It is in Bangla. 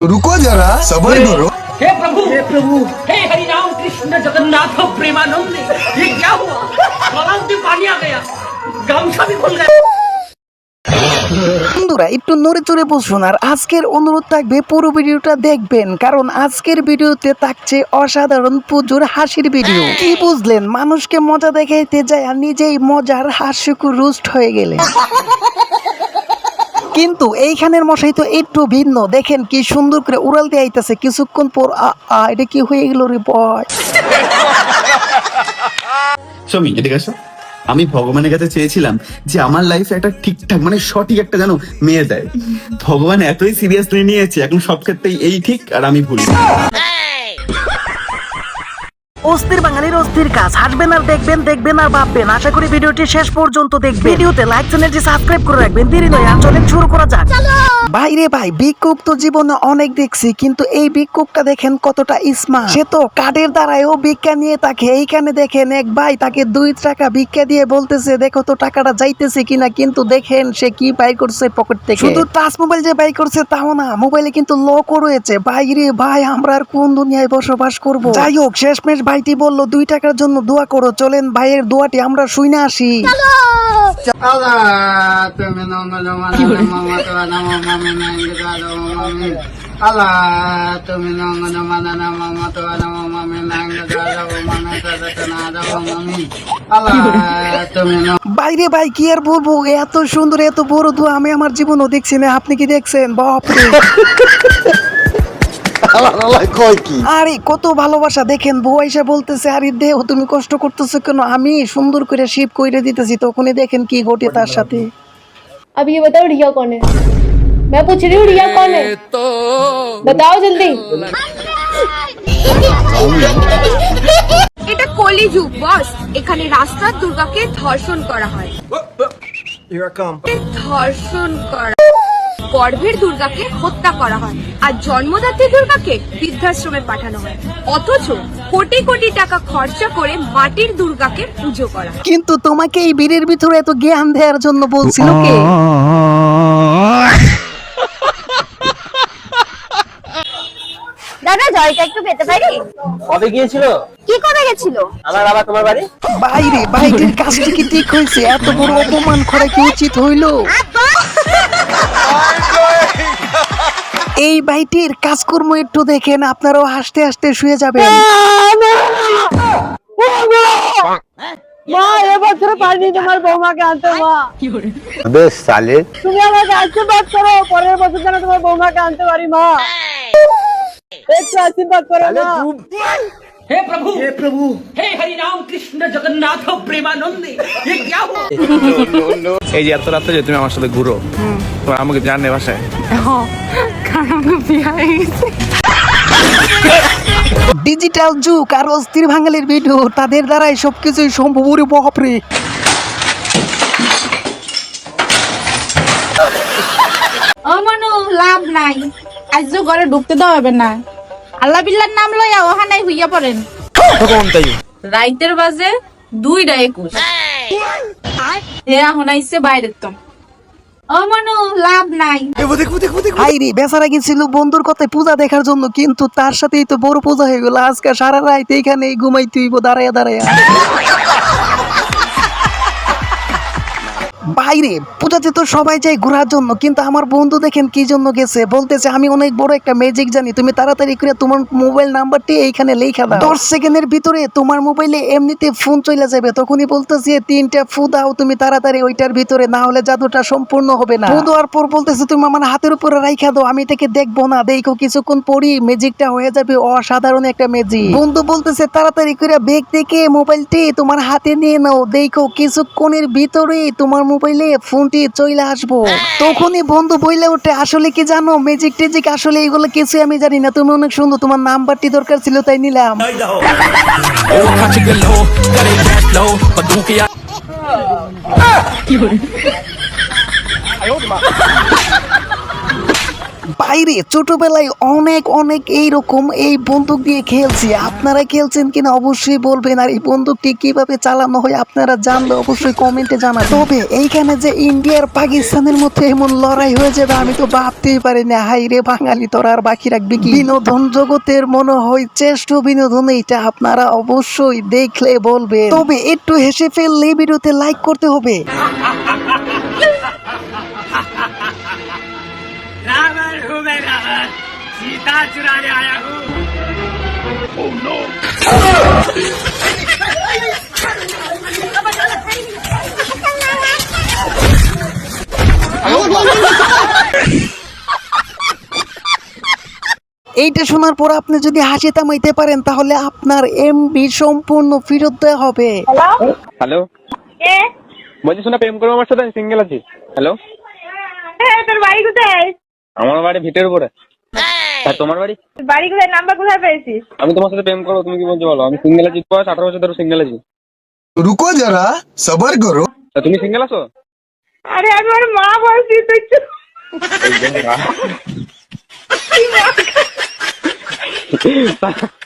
रुको जरा सबर करो हे प्रभु हे प्रभु हे हरि राम कृष्ण जगन्नाथ प्रेमानंद ये क्या हुआ गलाव में पानी आ गया गामछा भी खुल गया বন্ধুরা একটু নড়ে চড়ে বসুন আর আজকের অনুরোধ থাকবে পুরো ভিডিওটা দেখবেন কারণ আজকের ভিডিওতে থাকছে অসাধারণ পুজোর হাসির ভিডিও কি বুঝলেন মানুষকে মজা দেখাইতে যায় আর নিজেই মজার হাস্যকু রুস্ট হয়ে গেলে কিন্তু এইখানের মশাই তো একটু ভিন্ন। দেখেন কি সুন্দর করে উড়াল দিয়ে আইতেছে। কিছুক্ষণ পর এটা কি হয়ে গেল রে বয় সমি এদিকে আসো। আমি ভগবানের কাছে চেয়েছিলাম যে আমার লাইফে একটা ঠিকঠাক মানে সঠিক একটা যেন মেয়ে দেয়। ভগবান এতই সিরিয়াসলি নিয়েছে এখন সব ক্ষেত্রেই এই ঠিক আর আমি ভুল। অস্থির বাঙালির অস্থির কাজ। হাসবেন আর দেখবেন দেখবেন আর ভাববেন। আশা করি ভিডিওটি শেষ পর্যন্ত দেখবেন। ভিডিওতে লাইক চ্যানেলটি সাবস্ক্রাইব করে রাখবেন। দেরি নয় আর চলেন শুরু করা যাক। ভাই রে ভাই ভিক্ষুক তো জীবনে অনেক দেখছি কিন্তু এই ভিক্ষুকটা দেখেন কতটা স্মার্ট সে তো কাঠের দ্বারায়ও ভিক্ষা নিয়ে তাকে এইখানে দেখেন এক ভাই তাকে দুই টাকা ভিক্ষা দিয়ে বলতেছে দেখো তো টাকাটা যাইতেছে কিনা? কিন্তু দেখেন সে কি বাই করছে পকেট থেকে। শুধু টাচ মোবাইল যে বাই করছে তাও না। মোবাইলে কিন্তু লকও রয়েছে। ভাই রে ভাই আমরা আর কোন দুনিয়ায় বসবাস করব? যাই হোক শেষমেশ ভাইটি বলল দুই টাকার জন্য দোয়া করো চলেন ভাইয়ের দোয়াটি আমরা শুই না আসি Allah, মানা বাইরে ভাই কি আর বলব এত সুন্দর এত বড় দোয়া আমি আমার জীবনও দেখছি না আপনি কি দেখছেন বাপরে আরে কত ভালোবাসা দেখেন বউ এসে বলতেছে আরে দেহ তুমি কষ্ট করতেছো কেন আমি সুন্দর করে শিব কইরে দিতেছি তখনই দেখেন কি ঘটে তার সাথে अब ये बताओ रिया कौन है मैं पूछ रही हूँ रिया कौन है बताओ जल्दी এটা কলিযুগ বস এখানে রাস্তার দুর্গাকে ধর্ষণ করা হয় ধর্ষণ করা গর্ভের দুর্গাকে হত্যা করা হয় আর জন্মদাত্রী দুর্গাকে বৃদ্ধাশ্রমে পাঠানো হয়। অথচ কোটি কোটি টাকা খরচা করে মাটির দুর্গাকে পুজো করা কিন্তু তোমাকে এই বীরের ভিতরে এত জ্ঞান দেওয়ার জন্য বলছিল কে? দাদা জলটা একটু পেতে পারি? কবে গিয়েছিল? কি করে গেছিল? আমার বাবা তোমার বাড়ি? বাইরে বাইরের কাজটি কি ঠিক হয়েছে? এত বড় অপমান করা কি উচিত হইল? এই বাইটির কাজকর্ম একটু দেখেন আপনারাও হাসতে হাসতে শুয়ে যাবেন। মা এবছর পারিনি তোমার বৌমাকে আনতে মা। বেশ সালে তুমি আমাকে আশীর্বাদ করো পরের বছর যেন তোমার বৌমাকে আনতে পারি মা। একটু আশীর্বাদ করো মা। हे प्रभु हे प्रभु हे हरि राम कृष्ण जगन्नाथ प्रेमानंद ये क्या हुआ এই যে এত রাত্রে যে তুমি আমার সাথে ঘুরো তোমার আমাকে জানে বাসায় ডিজিটাল যুগ আর অস্থির বাঙালির ভিডিও তাদের দ্বারাই সবকিছুই সম্ভব ওরে বাপরে ও মনু লাভ নাই আজ তো ঘরে ঢুকতে দেওয়া হবে না আল্লাহ বিল্লার নাম লইয়া ওহানাই হইয়া পড়েন। রাইতের বাজে দুইটা একুশ। এখন আইসে বাইরের তো। বেচারা গেছিল বন্ধুর কথায় পূজা দেখার জন্য কিন্তু তার সাথেই তো বড় পূজা হয়ে গেল। আজকে সারা রাত এইখানে ঘুমাইতে হইব দাঁড়াইয়া দাঁড়াইয়া। বাইরে, পূজাতে তো সবাই যায় ঘোরার জন্য, কিন্তু আমার বন্ধু দেখেন কি জন্য গেছে? বলতেছে, আমি অনেক বড় একটা ম্যাজিক জানি, তুমি তাড়াতাড়ি করে তোমার মোবাইল নাম্বারটি এইখানে লেখা দাও। দশ সেকেন্ডের ভিতরে তোমার মোবাইলে এমনিতে ফোন চলে যাবে, তখনই বলতেছে, তিনটা ফু দাও তুমি তাড়াতাড়ি, ওইটার ভিতরে, না হলে জাদুটা সম্পূর্ণ হবে না। ফু দেওয়ার পর বলতেছে, তুমি আমার হাতের উপরে রাইখা দাও, আমি এটাকে দেখব না। দেখো, কিছুক্ষণ পরই ম্যাজিকটা হয়ে যাবে, অসাধারণ একটা ম্যাজিক বন্ধু বলতেছে, তাড়াতাড়ি করে ব্যাগ থেকে মোবাইলটি তোমার হাতে নিয়ে নাও। দেখো, কিছুক্ষণের ভিতরেই তোমার মোবাইলে ফোনটি চলে আসব। তখনই বন্ধু বইলে ওঠে আসলে কি জানো? ম্যাজিক টেজিক আসলে এগুলো কিছু আমি জানি না। তুমি অনেক সুন্দর তোমার নাম্বারটি দরকার ছিল তাই নিলাম। বাইরে ছোটবেলায় অনেক অনেক এইরকম এই বন্দুক দিয়ে খেলছি। আপনারা খেলছেন কিনা অবশ্যই বলবেন, আর এই বন্দুকটি কীভাবে চালানো হয় আপনারা জানলে অবশ্যই কমেন্টে জানান তবে এইখানে যে ইন্ডিয়ার পাকিস্তানের মধ্যে এমন লড়াই হয়ে যাবে, আমি তো ভাবতেই পারি না হাই রে বাঙালি, তোরা আর বাকি রাখবি কি? বিনোদন জগতের মনে হয় শ্রেষ্ঠ বিনোদন, এইটা আপনারা অবশ্যই দেখলে বলবে তবে একটু হেসে ফেললে ভিডিওতে লাইক করতে হবে। हूँ मैं रावण सीता चुराने आया हूँ এইটা শোনার পর আপনি যদি হাসি থামাইতে পারেন তাহলে আপনার এমবি সম্পূর্ণ ফেরত দেওয়া হবে হ্যালো কে বলছি শোনা প্রেম করবো আমার সাথে আমি সিঙ্গেল আছি হ্যালো হ্যাঁ তোর বাড়ি কোথায় আমার বাড়ি ভিটের উপরে। আর তোমার বাড়ি? বাড়ি কোথায় নাম্বার কোথায় পেয়েছিস? আমি তোমার সাথে প্রেম করো তুমি কি বলছো বলো? আমি সিঙ্গেল আছি বয়স আঠারো বছর ধরে সিঙ্গেল আছি। রুকো যারা সবার করো। তা তুমি সিঙ্গেল আছো? আরে আমি ওর মা বলছি তুই চুপ। এই